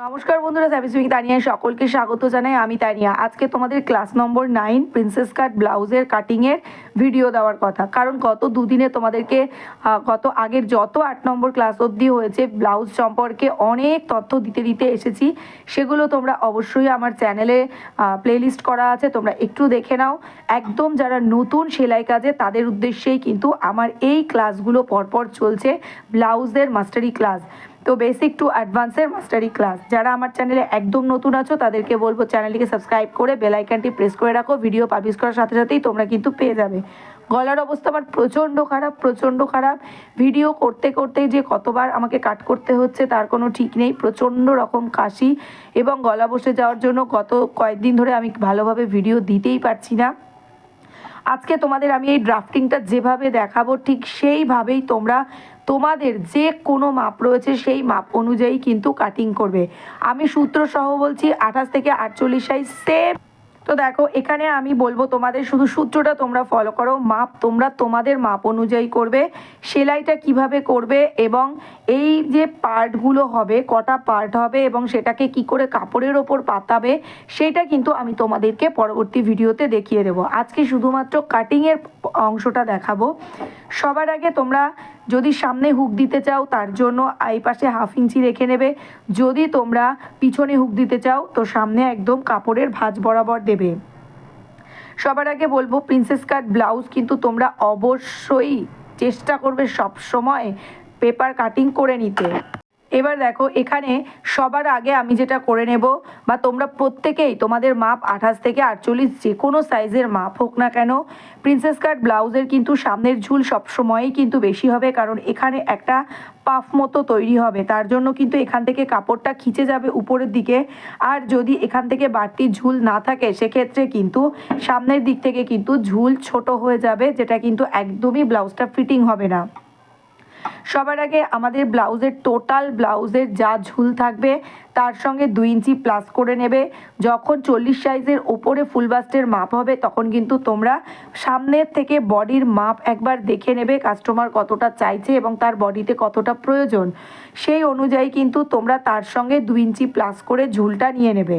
নমস্কার বন্ধুরা সাবিসমিক তানিয়া সকলকে স্বাগত জানাই। আমি তানিয়া। আজকে তোমাদের class number nine princess cut ব্লাউজের কাটিংয়ের ভিডিও দেওয়ার কথা। কারণ গত দুদিনে তোমাদেরকে গত আগের যত আট নম্বর ক্লাস অবধি হয়েছে ব্লাউজ সম্পর্কে অনেক তথ্য দিতে দিতে এসেছি। সেগুলো তোমরা অবশ্যই আমার চ্যানেলে প্লেলিস্ট করা আছে। তোমরা একটু দেখে নাও। একদম যারা নতুন সেলাই কাজে, তাদের উদ্দেশ্যেই কিন্তু আমার এই ক্লাসগুলো পরপর চলছে ব্লাউজের মাস্টারি ক্লাস তো বেসিক টু অ্যাডভান্সের মাস্টারি ক্লাস যারা আমার চ্যানেলে একদম নতুন আছো, তাদেরকে বলব চ্যানেলটিকে সাবস্ক্রাইব করে বেল আইকনটি প্রেস করে রাখো। ভিডিও পাবলিশ করার সাথে সাথেই তোমরা কিন্তু পেয়ে যাবে। গলার অবস্থা আমার প্রচণ্ড খারাপ প্রচণ্ড খারাপ। ভিডিও করতে করতে যে কতবার আমাকে কাট করতে হচ্ছে, তার কোনো ঠিক নেই। প্রচণ্ড রকম কাশি এবং গলা বসে যাওয়ার জন্য গত কয়েকদিন ধরে আমি ভালোভাবে ভিডিও দিতেই পারছি না। আজকে তোমাদের আমি এই ড্রাফটিংটা যেভাবে দেখাবো, ঠিক সেইভাবেই তোমরা তোমাদের যে কোনো মাপ রয়েছে সেই মাপ অনুযায়ী কিন্তু কাটিং করবে। আমি সূত্র সহ বলছি, আঠাশ থেকে আটচল্লিশ সাইজ সেম তো দেখো, এখানে আমি বলব তোমাদের শুধু সূত্রটা তোমরা ফলো করো, মাপ তোমরা তোমাদের মাপ অনুযায়ী করবে, সেলাইটা কীভাবে করবে এবং এই যে পার্টগুলো হবে, কটা পার্ট হবে এবং সেটাকে কি করে কাপড়ের ওপর পাতাবে, সেটা কিন্তু আমি তোমাদেরকে পরবর্তী ভিডিওতে দেখিয়ে দেবো। আজকে শুধুমাত্র কাটিংয়ের অংশটা দেখাবো। সবার আগে তোমরা যদি সামনে হুক দিতে চাও, তার জন্য এই পাশে হাফ ইঞ্চি রেখে নেবে। যদি তোমরা পিছনে হুক দিতে চাও, তো সামনে একদম কাপড়ের ভাঁজ বরাবর দেবে। সবার আগে বলব প্রিন্সেস কাট ব্লাউজ কিন্তু তোমরা অবশ্যই চেষ্টা করবে সব সময় পেপার কাটিং করে নিতে। এবার দেখো, এখানে সবার আগে আমি যেটা করে নেব, বা তোমরা প্রত্যেকেই তোমাদের মাপ আঠাশ থেকে আটচল্লিশ, যে কোনো সাইজের মাপ হোক না কেন প্রিন্সেস কাট ব্লাউজের কিন্তু সামনের ঝুল সবসময়ই কিন্তু বেশি হবে, কারণ এখানে একটা পাফ মতো তৈরি হবে, তার জন্য কিন্তু এখান থেকে কাপড়টা খিচে যাবে উপরের দিকে। আর যদি এখান থেকে বাড়তি ঝুল না থাকে, সেক্ষেত্রে কিন্তু সামনের দিক থেকে কিন্তু ঝুল ছোট হয়ে যাবে, যেটা কিন্তু একদমই ব্লাউজটা ফিটিং হবে না। সবার আগে আমাদের ব্লাউজের টোটাল ব্লাউজের যা ঝুল থাকবে, তার সঙ্গে দুই ইঞ্চি প্লাস করে নেবে। যখন চল্লিশ সাইজের ওপরে ফুল বাস্টের মাপ হবে, তখন কিন্তু তোমরা সামনের থেকে বডির মাপ একবার দেখে নেবে কাস্টমার কতটা চাইছে এবং তার বডিতে কতটা প্রয়োজন। সেই অনুযায়ী কিন্তু তোমরা তার সঙ্গে দুই ইঞ্চি প্লাস করে ঝুলটা নিয়ে নেবে।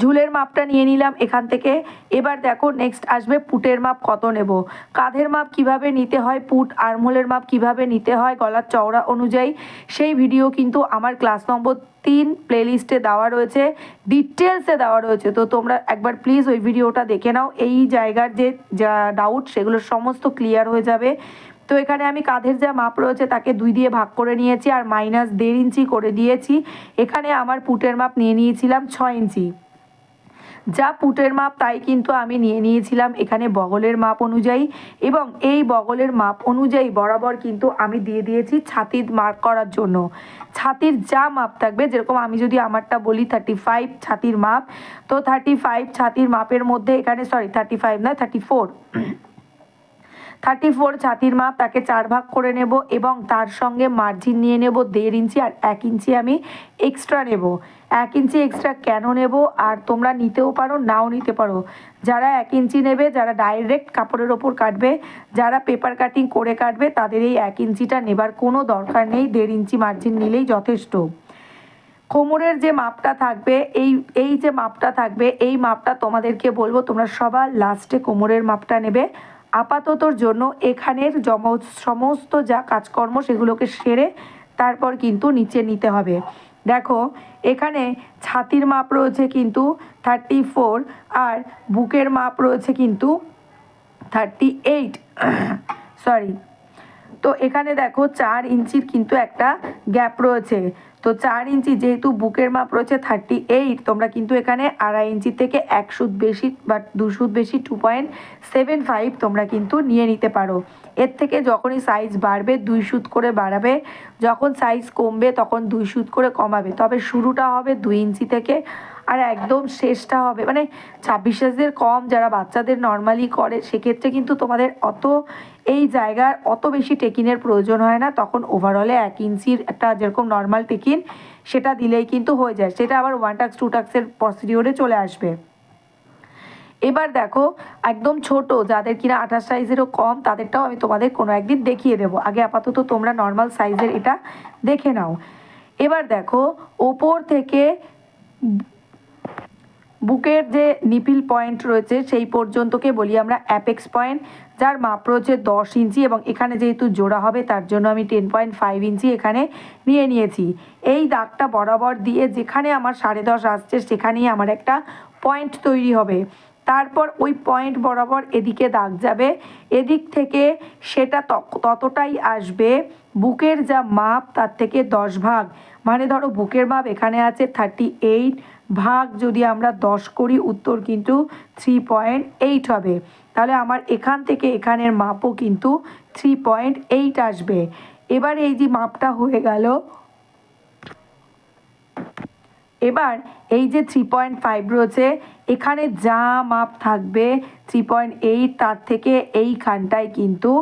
ঝুলের মাপটা নিয়ে নিলাম এখান থেকে। এবার দেখো নেক্সট আসবে পুটের মাপ কত নেব? কাঁধের মাপ কীভাবে নিতে হয় পুট? আর্মহোলের মাপ কীভাবে নিতে হয় গলার চওড়া অনুযায়ী? সেই ভিডিও কিন্তু আমার ক্লাস নম্বর তিন প্লেলিস্টে দেওয়া রয়েছে। ডিটেলসে দেওয়া রয়েছে। তো তোমরা একবার প্লিজ ওই ভিডিওটা দেখে নাও। এই জায়গার যে, যা ডাউট সেগুলো সমস্ত ক্লিয়ার হয়ে যাবে। তো এখানে আমি কাঁধের যা মাপ রয়েছে, তাকে দুই দিয়ে ভাগ করে নিয়েছি আর মাইনাস দেড় ইঞ্চি করে দিয়েছি। এখানে আমার পুটের মাপ নিয়ে নিয়েছিলাম ছয় ইঞ্চি। যা পুটের মাপ তাই কিন্তু আমি নিয়ে নিয়েছিলাম এখানে বগলের মাপ অনুযায়ী এবং এই বগলের মাপ অনুযায়ী বরাবর কিন্তু আমি দিয়ে দিয়েছি ছাতির মার্ক করার জন্য। ছাতির যা মাপ থাকবে, যেরকম আমি যদি আমারটা বলি থার্টি ফাইভ ছাতির মাপ, তো থার্টি ফাইভ ছাতির মাপের মধ্যে এখানে সরি থার্টি ফাইভ না থার্টি ফোর থার্টি ফোর ছাতির মাপ তাকে চার ভাগ করে নেব এবং তার সঙ্গে মার্জিন নিয়ে নেব দেড় ইঞ্চি আর এক ইঞ্চি আমি এক্সট্রা নেব। এক ইঞ্চি এক্সট্রা কেন নেব? আর তোমরা নিতেও পারো, নাও নিতে পারো। যারা এক ইঞ্চি নেবে, যারা ডাইরেক্ট কাপড়ের ওপর কাটবে, যারা পেপার কাটিং করে কাটবে, তাদের এই এক ইঞ্চিটা নেবার কোনো দরকার নেই, দেড় ইঞ্চি মার্জিন নিলেই যথেষ্ট। কোমরের যে মাপটা থাকবে, এই এই যে মাপটা থাকবে, এই মাপটা তোমাদেরকে বলব, তোমরা সবার লাস্টে কোমরের মাপটা নেবে। আপাততর জন্য এখানের জম সমস্ত যা কাজকর্ম সেগুলোকে সেরে তারপর কিন্তু নিচে নিতে হবে। দেখো, এখানে ছাতির মাপ রয়েছে কিন্তু থার্টি ফোর আর বুকের মাপ রয়েছে কিন্তু থার্টি এইট সরি তো এখানে দেখো চার ইঞ্চির কিন্তু একটা গ্যাপ রয়েছে। তো চার ইঞ্চি যেহেতু বুকের মাপ রয়েছে থার্টি এইট তোমরা কিন্তু এখানে আড়াই ইঞ্চি থেকে এক সুদ বেশি বা দু সুদ বেশি টু পয়েন্ট সেভেন ফাইভ তোমরা কিন্তু নিয়ে নিতে পারো। এর থেকে যখনই সাইজ বাড়বে দুই সুদ করে বাড়াবে। যখন সাইজ কমবে, তখন দুই সুদ করে কমাবে। তবে শুরুটা হবে দুই ইঞ্চি থেকে আর একদম শেষটা হবে। মানে ছাব্বিশ সাইজের কম যারা বাচ্চাদের নর্মালি করে, সেক্ষেত্রে কিন্তু তোমাদের অত এই জায়গার অত বেশি টেকিনের প্রয়োজন হয় না। তখন ওভারঅলে এক ইঞ্চির একটা যেরকম নর্মাল টেকিন সেটা দিলেই কিন্তু হয়ে যায়। সেটা আবার ওয়ান টাক্স টু টাক্সের প্রসিডিওরে চলে আসবে। এবার দেখো, একদম ছোট, যাদের কিনা আঠাশ সাইজেরও কম, তাদেরটাও আমি তোমাদের কোনো একদিন দেখিয়ে দেবো। আগে আপাতত তোমরা নর্মাল সাইজের এটা দেখে নাও। এবার দেখো, ওপর থেকে বুকের যে নিপিল পয়েন্ট রয়েছে সেই পর্যন্তকে বলি আমরা অ্যাপেক্স পয়েন্ট, যার মাপ রয়েছে দশ ইঞ্চি এবং এখানে যেহেতু জোড়া হবে তার জন্য আমি টেন পয়েন্ট ফাইভ ইঞ্চি এখানে নিয়ে নিয়েছি। এই দাগটা বরাবর দিয়ে যেখানে আমার সাড়ে দশ আসছে সেখানেই আমার একটা পয়েন্ট তৈরি হবে। তারপর ওই পয়েন্ট বরাবর এদিকে দাগ যাবে। এদিক থেকে সেটা ততটাই আসবে, বুকের যা মাপ তার থেকে দশ ভাগ। মানে ধরো বুকের মাপ এখানে আছে থার্টি এইট ভাগ, যদি আমরা দশ করি উত্তর কিন্তু থ্রি পয়েন্ট এইট হবে। তাহলে আমার এখান থেকে এখানের মাপও কিন্তু থ্রি পয়েন্ট এইট আসবে। এবার এই যে মাপটা হয়ে গেল এবার এই যে থ্রি পয়েন্ট ফাইভ রয়েছে, এখানে যা মাপ থাকবে থ্রি পয়েন্ট এইট তার থেকে এইখানটায় কিন্তু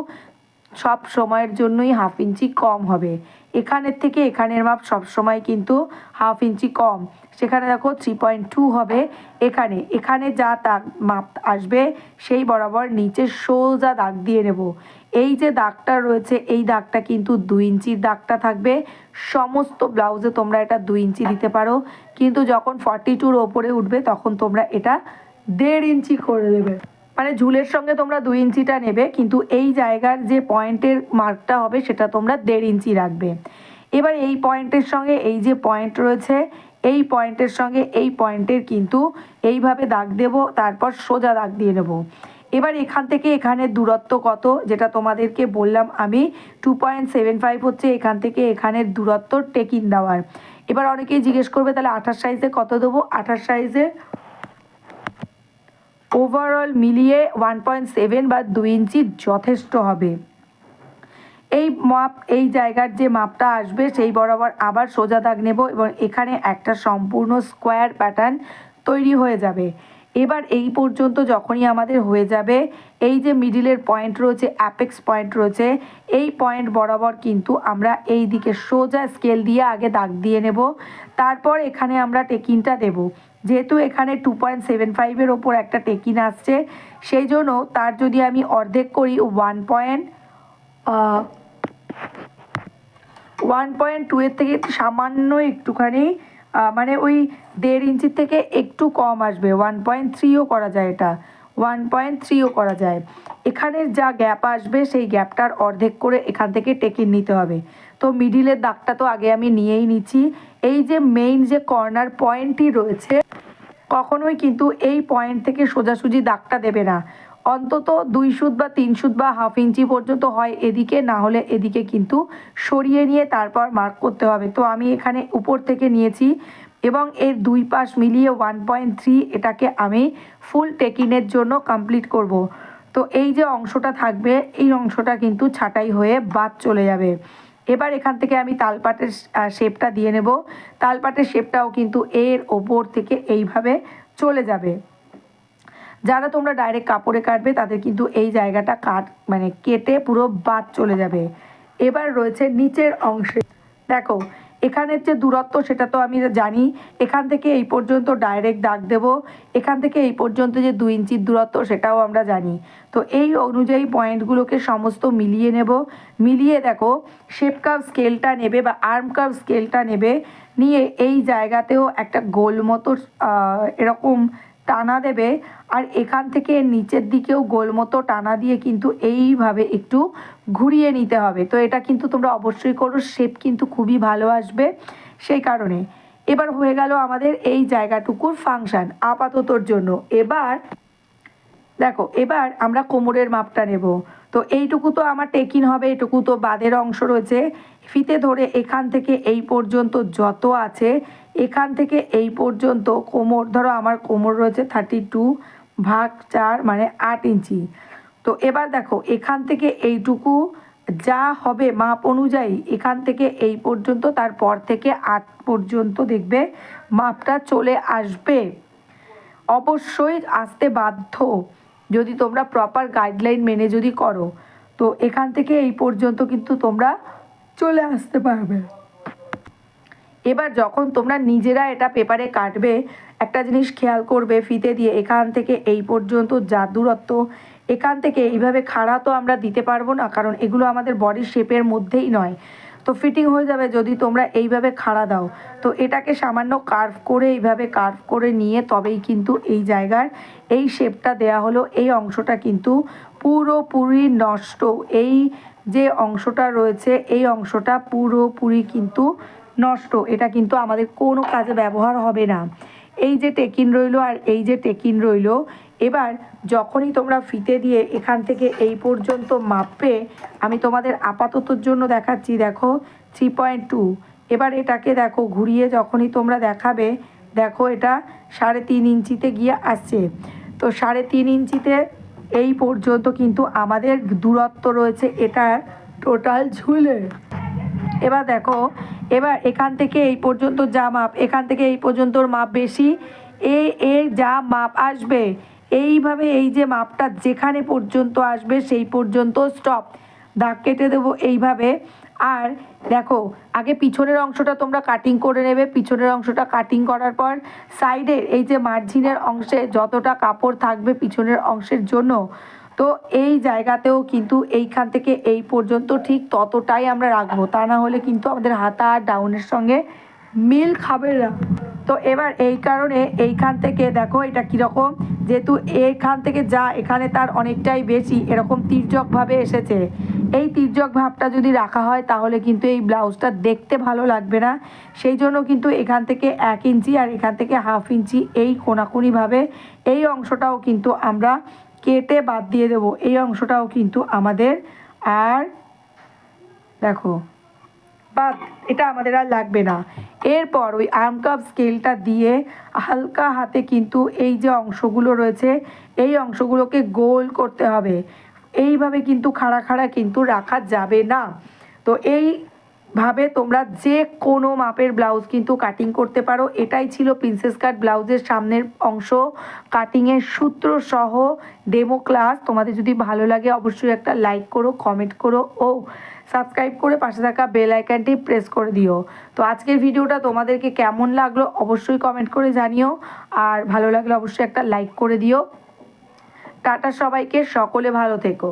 সব সময়ের জন্যই হাফ ইঞ্চি কম হবে। এখানের থেকে এখানের মাপ সব সময় কিন্তু হাফ ইঞ্চি কম। সেখানে দেখো থ্রি পয়েন্ট টু হবে। এখানে এখানে যা দাগ মাপ আসবে, সেই বরাবর নিচে সোজা দাগ দিয়ে নেব। এই যে দাগটা রয়েছে, এই দাগটা কিন্তু দুই ইঞ্চির দাগটা থাকবে। সমস্ত ব্লাউজে তোমরা এটা দুই ইঞ্চি দিতে পারো। কিন্তু যখন ফর্টি টুর ওপরে উঠবে, তখন তোমরা এটা দেড় ইঞ্চি করে দেবে। মানে ঝুলের সঙ্গে তোমরা দুই ইঞ্চিটা নেবে, কিন্তু এই জায়গার যে পয়েন্টের মার্কটা হবে, সেটা তোমরা দেড় ইঞ্চি রাখবে। এবার এই পয়েন্টের সঙ্গে এই যে পয়েন্ট রয়েছে, এই পয়েন্টের সঙ্গে এই পয়েন্টের কিন্তু এইভাবে দাগ দেব, তারপর সোজা দাগ দিয়ে নেব। এবার এখান থেকে এখানের দূরত্ব কত? যেটা তোমাদেরকে বললাম আমি টু পয়েন্ট সেভেন ফাইভ হচ্ছে এখান থেকে এখানের দূরত্ব টেকিং দেওয়ার। এবার অনেকেই জিজ্ঞেস করবে, তাহলে আঠাশ সাইজে কত দেবো? আঠাশ সাইজে ওভারঅল মিলিয়ে ওয়ান পয়েন্ট সেভেন বা দুই ইঞ্চি যথেষ্ট হবে। এই মাপ এই জায়গার যে মাপটা আসবে, সেই বরাবর আবার সোজা দাগ নেব এবং এখানে একটা সম্পূর্ণ স্কোয়ার প্যাটার্ন তৈরি হয়ে যাবে। এবার এই পর্যন্ত যখনই আমাদের হয়ে যাবে, এই যে মিডিলের পয়েন্ট রয়েছে অ্যাপেক্স পয়েন্ট রয়েছে, এই পয়েন্ট বরাবর কিন্তু আমরা এই দিকে সোজা স্কেল দিয়ে আগে দাগ দিয়ে নেব। তারপর এখানে আমরা টেকিনটা দেব। যেহেতু এখানে টু পয়েন্ট সেভেন ফাইভের ওপর একটা টেকিন আসছে, সেই জন্য তার যদি আমি অর্ধেক করি one point one point two এর থেকে সামান্য একটুখানি মানে ওই দেড় ইঞ্চির থেকে একটু কম আসবে ওয়ান পয়েন্ট থ্রিও করা যায় এটা ওয়ান পয়েন্ট থ্রিও করা যায়। এখানের যা গ্যাপ আসবে, সেই গ্যাপটার অর্ধেক করে এখান থেকে টেকিন নিতে হবে। তো মিডিলের দাগটা তো আগে আমি নিয়েই নিচ্ছি। এই যে মেইন যে কর্নার পয়েন্টটি রয়েছে, কখনোই কিন্তু এই পয়েন্ট থেকে সোজাসুজি দাগটা দেবে না। অন্তত দুই সুত বা তিন সুত বা হাফ ইঞ্চি পর্যন্ত হয় এদিকে, না হলে এদিকে কিন্তু সরিয়ে নিয়ে তারপর মার্ক করতে হবে। তো আমি এখানে উপর থেকে নিয়েছি এবং এর দুই পাশ মিলিয়ে ওয়ান পয়েন্ট থ্রি এটাকে আমি ফুল টেকিনের জন্য কমপ্লিট করব। তো এই যে অংশটা থাকবে, এই অংশটা কিন্তু ছাঁটাই হয়ে বাদ চলে যাবে। এবার এখান থেকে আমি তালপাটের শেপটা দিয়ে নেব। তালপাটের শেপটাও কিন্তু এর ওপর থেকে এইভাবে চলে যাবে। যারা তোমরা ডাইরেক্ট কাপড়ে কাটবে, তাদের কিন্তু এই জায়গাটা কাট মানে কেটে পুরো বাদ চলে যাবে। এবার রয়েছে নিচের অংশে। দেখো, এখানের যে দূরত্ব, সেটা তো আমি জানি। এখান থেকে এই পর্যন্ত ডাইরেক্ট দাগ দেব। এখান থেকে এই পর্যন্ত যে দু ইঞ্চির দূরত্ব, সেটাও আমরা জানি। তো এই অনুযায়ী পয়েন্টগুলোকে সমস্ত মিলিয়ে নেব। মিলিয়ে দেখো শেপ কাপ স্কেলটা নেবে বা আর্ম কাপ স্কেলটা নেবে। নিয়ে এই জায়গাতেও একটা গোল মতো এরকম টানা দেবে আর এখান থেকে নিচের দিকেও গোল মতো টানা দিয়ে কিন্তু এইভাবে একটু ঘুরিয়ে নিতে হবে। তো এটা কিন্তু তোমরা অবশ্যই করো শেপ কিন্তু খুবই ভালো আসবে সেই কারণে। এবার হয়ে গেল আমাদের এই জায়গাটুকুর ফাংশন আপাততর জন্য। এবার, দেখো, এবার আমরা কোমরের মাপটা নেব। তো এইটুকু তো আমার টেকিন হবে, এটুকু তো বাদের অংশ রয়েছে। ফিতে ধরে এখান থেকে এই পর্যন্ত যত আছে, এখান থেকে এই পর্যন্ত কোমর, ধরো আমার কোমর রয়েছে থার্টি টু ভাগ চার মানে আট ইঞ্চি। তো এবার দেখো, এখান থেকে এইটুকু যা হবে মাপ অনুযায়ী এখান থেকে এই পর্যন্ত, তারপর থেকে আট পর্যন্ত দেখবে মাপটা চলে আসবে। অবশ্যই আসতে বাধ্য যদি তোমরা প্রপার গাইডলাইন মেনে যদি করো। তো এখান থেকে এই পর্যন্ত কিন্তু তোমরা চলে আসতে পারবে। এবার যখন তোমরা নিজেরা এটা পেপারে কাটবে, একটা জিনিস খেয়াল করবে ফিতে দিয়ে, এখান থেকে এই পর্যন্ত যা দূরত্ব এখান থেকে এইভাবে খাড়া তো আমরা দিতে পারব না, কারণ এগুলো আমাদের বডি শেপের মধ্যেই নয়। তো ফিটিং হয়ে যাবে যদি তোমরা এইভাবে খাড়া দাও। তো এটাকে সামান্য কার্ভ করে এইভাবে কার্ভ করে নিয়ে তবেই কিন্তু এই জায়গার এই শেপটা দেয়া হলো, এই অংশটা কিন্তু পুরোপুরি নষ্ট। এই যে অংশটা রয়েছে, এই অংশটা পুরোপুরি কিন্তু নষ্ট। এটা কিন্তু আমাদের কোনো কাজে ব্যবহার হবে না। এই যে টেকিন রইল আর এই যে টেকিন রইল, এবার যখনই তোমরা ফিতে দিয়ে এখান থেকে এই পর্যন্ত মাপবে, আমি তোমাদের আপাততর জন্য দেখাচ্ছি, দেখো থ্রি পয়েন্ট টু এবার এটাকে দেখো, ঘুরিয়ে যখনই তোমরা দেখাবে, দেখো এটা সাড়ে তিন ইঞ্চিতে গিয়ে আসছে। তো সাড়ে তিন ইঞ্চিতে এই পর্যন্ত কিন্তু আমাদের দূরত্ব রয়েছে এটা টোটাল ঝুলে। এবার দেখো, এবার এখান থেকে এই পর্যন্ত যা মাপ, এখান থেকে এই পর্যন্ত মাপ বেশি, এ এ যা মাপ আসবে, এইভাবে এই যে মাপটা যেখানে পর্যন্ত আসবে সেই পর্যন্ত স্টপ দাগ কেটে দেবো এইভাবে। আর দেখো, আগে পিছনের অংশটা তোমরা কাটিং করে নেবে। পিছনের অংশটা কাটিং করার পর সাইডের এই যে মার্জিনের অংশে যতটা কাপড় থাকবে পিছনের অংশের জন্য, তো এই জায়গাতেও কিন্তু এইখান থেকে এই পর্যন্ত ঠিক ততটাই আমরা রাখব। তা না হলে কিন্তু আমাদের হাতা আর ডাউনের সঙ্গে মিল খাবে না। তো এবার এই কারণে এইখান থেকে দেখো এটা কীরকম, যেহেতু এইখান থেকে যা এখানে তার অনেকটাই বেশি, এরকম তির্যকভাবে এসেছে। এই তির্যক ভাবটা যদি রাখা হয়, তাহলে কিন্তু এই ব্লাউজটা দেখতে ভালো লাগবে না। সেই জন্য কিন্তু এখান থেকে এক ইঞ্চি আর এখান থেকে হাফ ইঞ্চি এই কোনাকুনিভাবে এই অংশটাও কিন্তু আমরা কেটে বাদ দিয়ে দেবো। এই অংশটাও কিন্তু আমাদের আর দেখো, বাদ, এটা আমাদের আর লাগবে না। এরপর ওই আর্ম কাপ স্কেলটা দিয়ে হালকা হাতে কিন্তু এই যে অংশগুলো রয়েছে, এই অংশগুলোকে গোল করতে হবে। এইভাবে কিন্তু খাড়া খাড়া কিন্তু রাখা যাবে না। তো এইভাবে তোমরা যে কোনো মাপের ব্লাউজ কিন্তু কাটিং করতে পারো। এটাই ছিল প্রিন্সেস কাট ব্লাউজের সামনের অংশ। কাটিংয়ের সূত্র সহ ডেমো ক্লাস তোমাদের যদি ভালো লাগে অবশ্যই একটা লাইক করো কমেন্ট করো ও সাবস্ক্রাইব করে পাশে থাকা বেল আইকনটি প্রেস করে দিও। তো আজকের ভিডিওটা তোমাদেরকে কেমন লাগল অবশ্যই কমেন্ট করে জানিও। আর ভালো লাগলে অবশ্যই একটা লাইক করে দিও। টাটা সবাইকে সকলে ভালো থেকো।